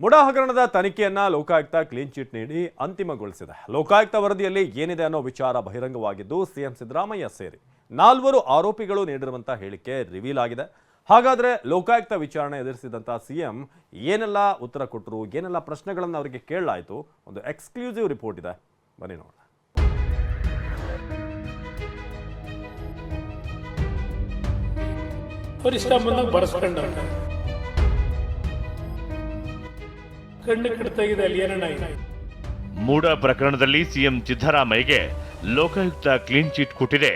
ಮುಡಾ ಹಗರಣದ ತನಿಖೆಯನ್ನ Lokayukta clean chit ನೀಡಿ ಅಂತಿಮಗೊಳಿಸಿದೆ. ಲೋಕಾಯುಕ್ತ ವರದಿಯಲ್ಲಿ ಏನಿದೆ ಅನ್ನೋ ವಿಚಾರ ಬಹಿರಂಗವಾಗಿದ್ದು ಸಿಎಂ ಸಿದ್ದರಾಮಯ್ಯ ಸೇರಿ ನಾಲ್ವರು ಆರೋಪಿಗಳು ನೀಡಿರುವಂತಹ ಹೇಳಿಕೆ ರಿವೀಲ್ ಆಗಿದೆ. ಹಾಗಾದ್ರೆ ಲೋಕಾಯುಕ್ತ ವಿಚಾರಣೆ ಎದುರಿಸಿದಂತ ಸಿಎಂ ಏನೆಲ್ಲ ಉತ್ತರ ಕೊಟ್ಟರು ಏನೆಲ್ಲ ಪ್ರಶ್ನೆಗಳನ್ನು ಅವರಿಗೆ ಕೇಳಲಾಯಿತು, ಒಂದು ಎಕ್ಸ್ಕ್ಲೂಸಿವ್ ರಿಪೋರ್ಟ್ ಇದೆ. ಬನ್ನಿ ನೋಡೋಣ. ಅವ್ರು ಇಷ್ಟ ಕಣ್ಣು ಕಡ್ತಾಗಿದೆ ಅಲ್ಲಿ ಏನಣ್ಣ ಮೂಡ ಪ್ರಕರಣದಲ್ಲಿ ಸಿಎಂ ಸಿದ್ದರಾಮಯ್ಯಗೆ ಲೋಕಾಯುಕ್ತ ಕ್ಲೀನ್ ಚೀಟ್ ಕೊಟ್ಟಿದೆ.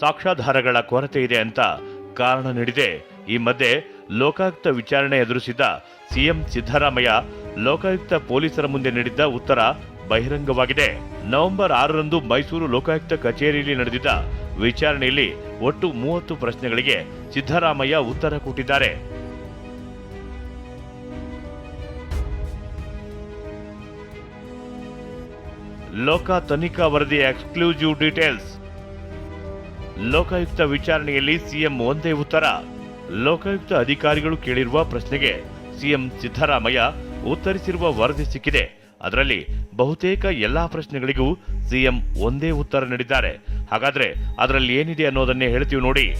ಸಾಕ್ಷ್ಯಾಧಾರಗಳ ಕೊರತೆ ಇದೆ ಅಂತ ಕಾರಣ ನೀಡಿದೆ. ಈ ಮಧ್ಯೆ ಲೋಕಾಯುಕ್ತ ವಿಚಾರಣೆ ಎದುರಿಸಿದ ಸಿಎಂ ಸಿದ್ದರಾಮಯ್ಯ ಲೋಕಾಯುಕ್ತ ಪೊಲೀಸರ ಮುಂದೆ ನೀಡಿದ್ದ ಉತ್ತರ ಬಹಿರಂಗವಾಗಿದೆ. ನವೆಂಬರ್ ಆರರಂದು ಮೈಸೂರು ಲೋಕಾಯುಕ್ತ ಕಚೇರಿಯಲ್ಲಿ ನಡೆದಿದ್ದ ವಿಚಾರಣೆಯಲ್ಲಿ ಒಟ್ಟು ಮೂವತ್ತು ಪ್ರಶ್ನೆಗಳಿಗೆ ಸಿದ್ದರಾಮಯ್ಯ ಉತ್ತರ ಕೊಟ್ಟಿದ್ದಾರೆ. ಲೋಕ ತನಿಖಾ ವರದಿ ಎಕ್ಸ್ಕ್ಲೂಸಿವ್ ಡೀಟೇಲ್ಸ್. ಲೋಕಾಯುಕ್ತ ವಿಚಾರಣೆಯಲ್ಲಿ ಸಿಎಂ ಒಂದೇ ಉತ್ತರ. ಲೋಕಾಯುಕ್ತ ಅಧಿಕಾರಿಗಳು ಕೇಳಿರುವ ಪ್ರಶ್ನೆಗೆ ಸಿಎಂ ಸಿದ್ದರಾಮಯ್ಯ ಉತ್ತರಿಸಿರುವ ವರದಿ ಸಿಕ್ಕಿದೆ. ಅದರಲ್ಲಿ ಬಹುತೇಕ ಎಲ್ಲಾ ಪ್ರಶ್ನೆಗಳಿಗೂ ಸಿಎಂ ಒಂದೇ ಉತ್ತರ ನೀಡಿದ್ದಾರೆ. ಹಾಗಾದ್ರೆ ಅದರಲ್ಲಿ ಏನಿದೆ ಅನ್ನೋದನ್ನೇ ಹೇಳ್ತೀವಿ ನೋಡಿ.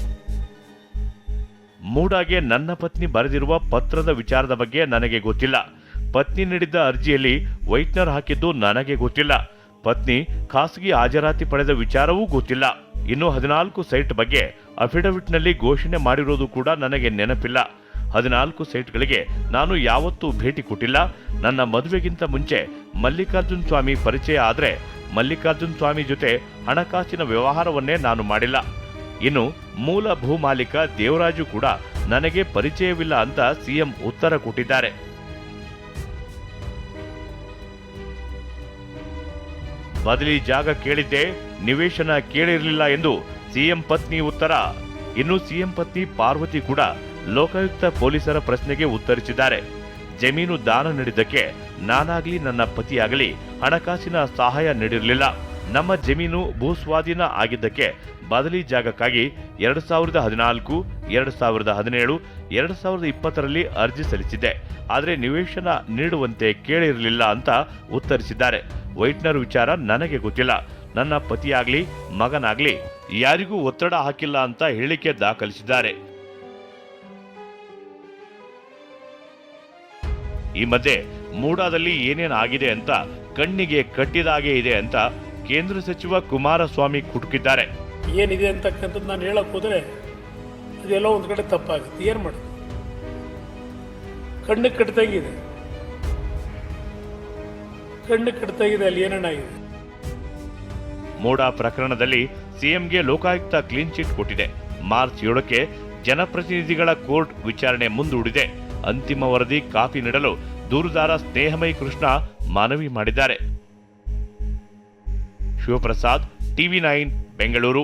ಮೂಡಾಗೆ ನನ್ನ ಪತ್ನಿ ಬರೆದಿರುವ ಪತ್ರದ ವಿಚಾರದ ಬಗ್ಗೆ ನನಗೆ ಗೊತ್ತಿಲ್ಲ. ಪತ್ನಿ ನೀಡಿದ್ದ ಅರ್ಜಿಯಲ್ಲಿ ವೈಟ್ನರ್ ಹಾಕಿದ್ದು ನನಗೆ ಗೊತ್ತಿಲ್ಲ. ಪತ್ನಿ ಖಾಸಗಿ ಹಾಜರಾತಿ ಪಡೆದ ವಿಚಾರವೂ ಗೊತ್ತಿಲ್ಲ. ಇನ್ನು ಹದಿನಾಲ್ಕು ಸೈಟ್ ಬಗ್ಗೆ ಅಫಿಡವಿಟ್ನಲ್ಲಿ ಘೋಷಣೆ ಮಾಡಿರೋದು ಕೂಡ ನನಗೆ ನೆನಪಿಲ್ಲ. ಹದಿನಾಲ್ಕು ಸೈಟ್ಗಳಿಗೆ ನಾನು ಯಾವತ್ತೂ ಭೇಟಿ ಕೊಟ್ಟಿಲ್ಲ. ನನ್ನ ಮದುವೆಗಿಂತ ಮುಂಚೆ ಮಲ್ಲಿಕಾರ್ಜುನ್ ಸ್ವಾಮಿ ಪರಿಚಯ ಆದರೆ ಮಲ್ಲಿಕಾರ್ಜುನ್ ಸ್ವಾಮಿ ಜೊತೆ ಹಣಕಾಸಿನ ವ್ಯವಹಾರವನ್ನೇ ನಾನು ಮಾಡಿಲ್ಲ. ಇನ್ನು ಮೂಲ ಭೂಮಾಲೀಕ ದೇವರಾಜು ಕೂಡ ನನಗೆ ಪರಿಚಯವಿಲ್ಲ ಅಂತ ಸಿಎಂ ಉತ್ತರ ಕೊಟ್ಟಿದ್ದಾರೆ. ಬದಲಿ ಜಾಗ ಕೇಳಿದ್ದೆ ನಿವೇಶನ ಕೇಳಿರಲಿಲ್ಲ ಎಂದು ಸಿಎಂ ಪತ್ನಿ ಉತ್ತರ. ಇನ್ನು ಸಿಎಂ ಪತ್ನಿ ಪಾರ್ವತಿ ಕೂಡ ಲೋಕಾಯುಕ್ತ ಪೊಲೀಸರ ಪ್ರಶ್ನೆಗೆ ಉತ್ತರಿಸಿದ್ದಾರೆ. ಜಮೀನು ದಾನ ನೀಡಿದ್ದಕ್ಕೆ ನಾನಾಗ್ಲಿ ನನ್ನ ಪತಿಯಾಗಲಿ ಹಣಕಾಸಿನ ಸಹಾಯ ನೀಡಿರಲಿಲ್ಲ. ನಮ್ಮ ಜಮೀನು ಭೂಸ್ವಾಧೀನ ಆಗಿದ್ದಕ್ಕೆ ಬದಲಿ ಜಾಗಕ್ಕಾಗಿ ಎರಡು ಸಾವಿರದ ಹದಿನಾಲ್ಕು ಎರಡು ಸಾವಿರದ ಹದಿನೇಳು, ಎರಡು ಸಾವಿರದ ಇಪ್ಪತ್ತರಲ್ಲಿ ಅರ್ಜಿ ಸಲ್ಲಿಸಿದ್ದೆ. ಆದರೆ ನಿವೇಶನ ನೀಡುವಂತೆ ಕೇಳಿರಲಿಲ್ಲ ಅಂತ ಉತ್ತರಿಸಿದ್ದಾರೆ. ವೈಟ್ನರ್ ವಿಚಾರ ನನಗೆ ಗೊತ್ತಿಲ್ಲ. ನನ್ನ ಪತಿಯಾಗ್ಲಿ, ಮಗನಾಗ್ಲಿ ಯಾರಿಗೂ ಒತ್ತಡ ಹಾಕಿಲ್ಲ ಅಂತ ಹೇಳಿಕೆ ದಾಖಲಿಸಿದ್ದಾರೆ. ಈ ಮಧ್ಯೆ ಮೂಡಾದಲ್ಲಿ ಏನೇನು ಆಗಿದೆ ಅಂತ ಕಣ್ಣಿಗೆ ಕಟ್ಟಿದಾಗೆ ಇದೆ ಅಂತ ಕೇಂದ್ರ ಸಚಿವ ಕುಮಾರಸ್ವಾಮಿ ಕುಟುಕಿದ್ದಾರೆ. ಏನಿದೆ ಅಂತಕ್ಕಂಥದ್ದು ನಾನು ಹೇಳಕ್ ಹೋದ್ರೆ ಅದೆಲ್ಲೋ ಒಂದು ಕಡೆ ತಪ್ಪಾಗುತ್ತೆ. ಏನು ಮಾಡ ಕಣ್ಣು ಕಟ್ತಾಗಿದೆ ಕಣ್ಣು ಕಟ್ತಾಗಿದೆ ಅಲ್ಲಿ ಏನೇನಾಗಿದೆ ಮೋಡಾ ಪ್ರಕರಣದಲ್ಲಿ ಸಿಎಂಗೆ ಲೋಕಾಯುಕ್ತ ಕ್ಲೀನ್ ಚಿಟ್ ಕೊಟ್ಟಿದೆ. ಮಾರ್ಚ್ ಏಳಕ್ಕೆ ಜನಪ್ರತಿನಿಧಿಗಳ ಕೋರ್ಟ್ ವಿಚಾರಣೆ ಮುಂದೂಡಿದೆ. ಅಂತಿಮ ವರದಿ ಕಾಪಿ ನೀಡಲು ದೂರುದಾರ ಸ್ನೇಹಮಯಿ ಕೃಷ್ಣ ಮನವಿ ಮಾಡಿದ್ದಾರೆ. Shivaprasad, TV nine, Bengaluru.